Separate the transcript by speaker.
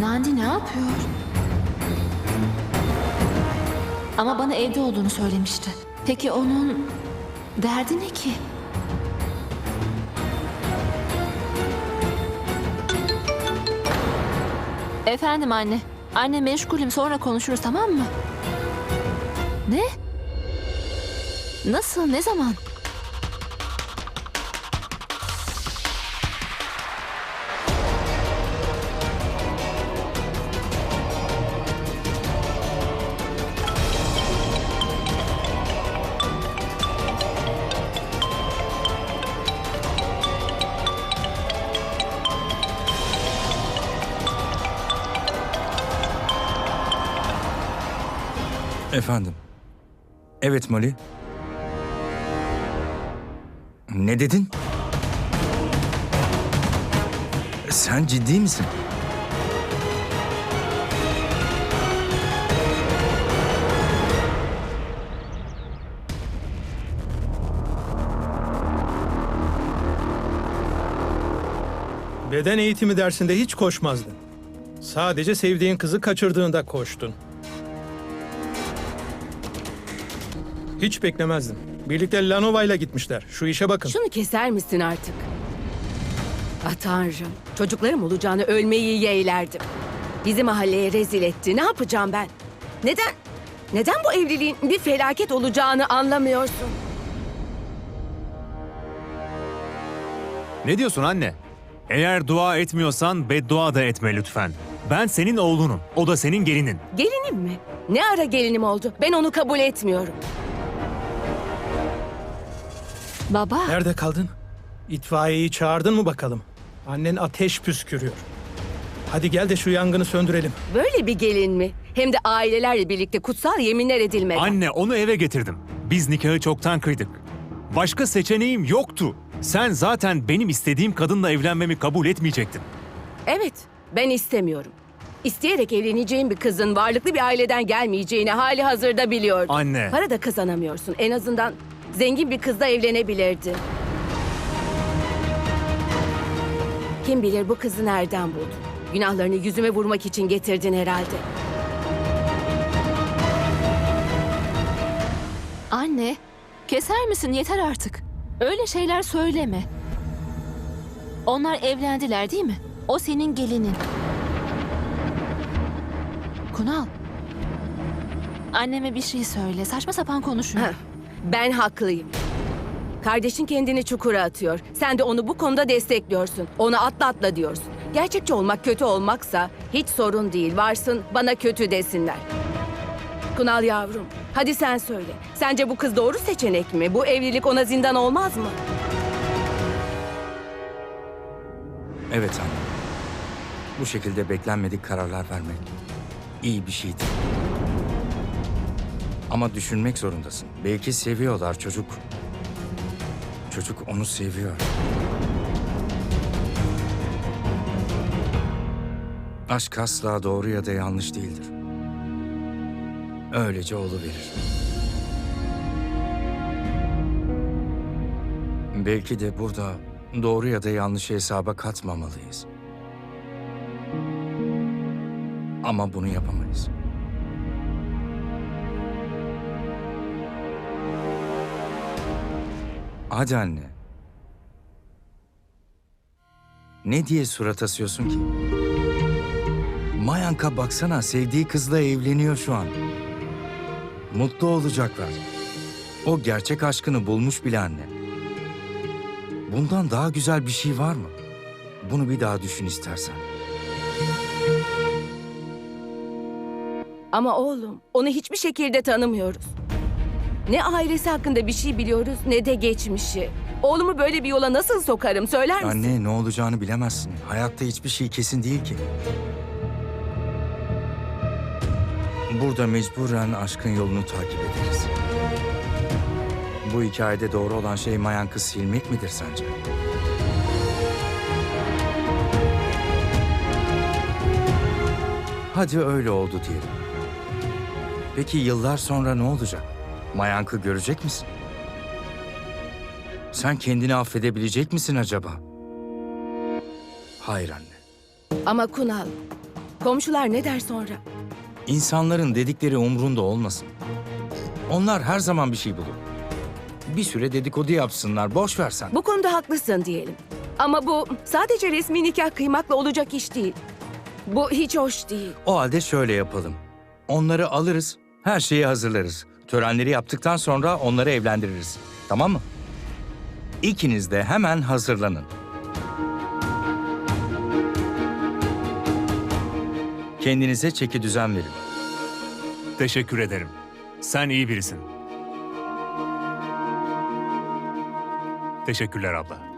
Speaker 1: Nandi ne yapıyor? Ama bana evde olduğunu söylemişti. Peki onun derdi ne ki? Efendim anne. Anne meşgulüm sonra konuşuruz tamam mı? Ne? Nasıl? Ne zaman?
Speaker 2: Efendim. Evet Molly. Ne dedin? Sen ciddi misin?
Speaker 3: Beden eğitimi dersinde hiç koşmazdın. Sadece sevdiğin kızı kaçırdığında koştun. Hiç beklemezdim. Birlikte Lanova'yla gitmişler. Şu işe bakın.
Speaker 4: Şunu keser misin artık? Ah tanrım. Çocuklarım olacağını ölmeyi yeğlerdim. Bizi mahalleye rezil etti. Ne yapacağım ben? Neden? Neden bu evliliğin bir felaket olacağını anlamıyorsun?
Speaker 5: Ne diyorsun anne? Eğer dua etmiyorsan beddua da etme lütfen. Ben senin oğlunum. O da senin gelinin.
Speaker 4: Gelinim mi? Ne ara gelinim oldu? Ben onu kabul etmiyorum.
Speaker 1: Baba.
Speaker 3: Nerede kaldın? İtfaiyeyi çağırdın mı bakalım? Annen ateş püskürüyor. Hadi gel de şu yangını söndürelim.
Speaker 4: Böyle bir gelin mi? Hem de ailelerle birlikte kutsal yeminler edilmeden.
Speaker 5: Anne onu eve getirdim. Biz nikahı çoktan kıydık. Başka seçeneğim yoktu. Sen zaten benim istediğim kadınla evlenmemi kabul etmeyecektin.
Speaker 4: Evet, ben istemiyorum. İsteyerek evleneceğim bir kızın varlıklı bir aileden gelmeyeceğini hali hazırda biliyordum.
Speaker 5: Anne.
Speaker 4: Para da kazanamıyorsun. En azından zengin bir kızla evlenebilirdi. Kim bilir bu kızı nereden buldun? Günahlarını yüzüme vurmak için getirdin herhalde.
Speaker 1: Anne, keser misin yeter artık. Öyle şeyler söyleme. Onlar evlendiler değil mi? O senin gelinin. Kunal. Anneme bir şey söyle. Saçma sapan konuşuyor.
Speaker 4: Ben haklıyım. Kardeşin kendini çukura atıyor. Sen de onu bu konuda destekliyorsun. Onu atla atla diyorsun. Gerçekçi olmak kötü olmaksa hiç sorun değil. Varsın bana kötü desinler. Kunal yavrum, hadi sen söyle. Sence bu kız doğru seçenek mi? Bu evlilik ona zindan olmaz mı?
Speaker 2: Evet anne. Bu şekilde beklenmedik kararlar vermek iyi bir şeydi. Ama düşünmek zorundasın. Belki seviyorlar çocuk. Çocuk onu seviyor. Aşk asla doğru ya da yanlış değildir. Öylece verir. Belki de burada doğru ya da yanlışı hesaba katmamalıyız. Ama bunu yapamayız. Hadi anne. Ne diye surat asıyorsun ki? Mayanka baksana sevdiği kızla evleniyor şu an. Mutlu olacaklar. O gerçek aşkını bulmuş bile anne. Bundan daha güzel bir şey var mı? Bunu bir daha düşün istersen.
Speaker 4: Ama oğlum, onu hiçbir şekilde tanımıyoruz. Ne ailesi hakkında bir şey biliyoruz ne de geçmişi. Oğlumu böyle bir yola nasıl sokarım söyler misin?
Speaker 2: Anne ne olacağını bilemezsin. Hayatta hiçbir şey kesin değil ki. Burada mecburen aşkın yolunu takip ederiz. Bu hikayede doğru olan şey Mayank'ı silmek midir sence? Hadi öyle oldu diyelim. Peki yıllar sonra ne olacak? Mayank'ı görecek misin? Sen kendini affedebilecek misin acaba? Hayır anne.
Speaker 4: Ama Kunal, Komşular ne der sonra?
Speaker 2: İnsanların dedikleri umrunda olmasın. Onlar her zaman bir şey bulur. Bir süre dedikodu yapsınlar, boş versen.
Speaker 4: Bu konuda haklısın diyelim. Ama bu sadece resmi nikah kıymakla olacak iş değil. Bu hiç hoş değil.
Speaker 2: O halde şöyle yapalım. Onları alırız, her şeyi hazırlarız. Törenleri yaptıktan sonra onları evlendiririz. Tamam mı? İkiniz de hemen hazırlanın. Kendinize çeki düzen verin.
Speaker 5: Teşekkür ederim. Sen iyi birisin. Teşekkürler abla.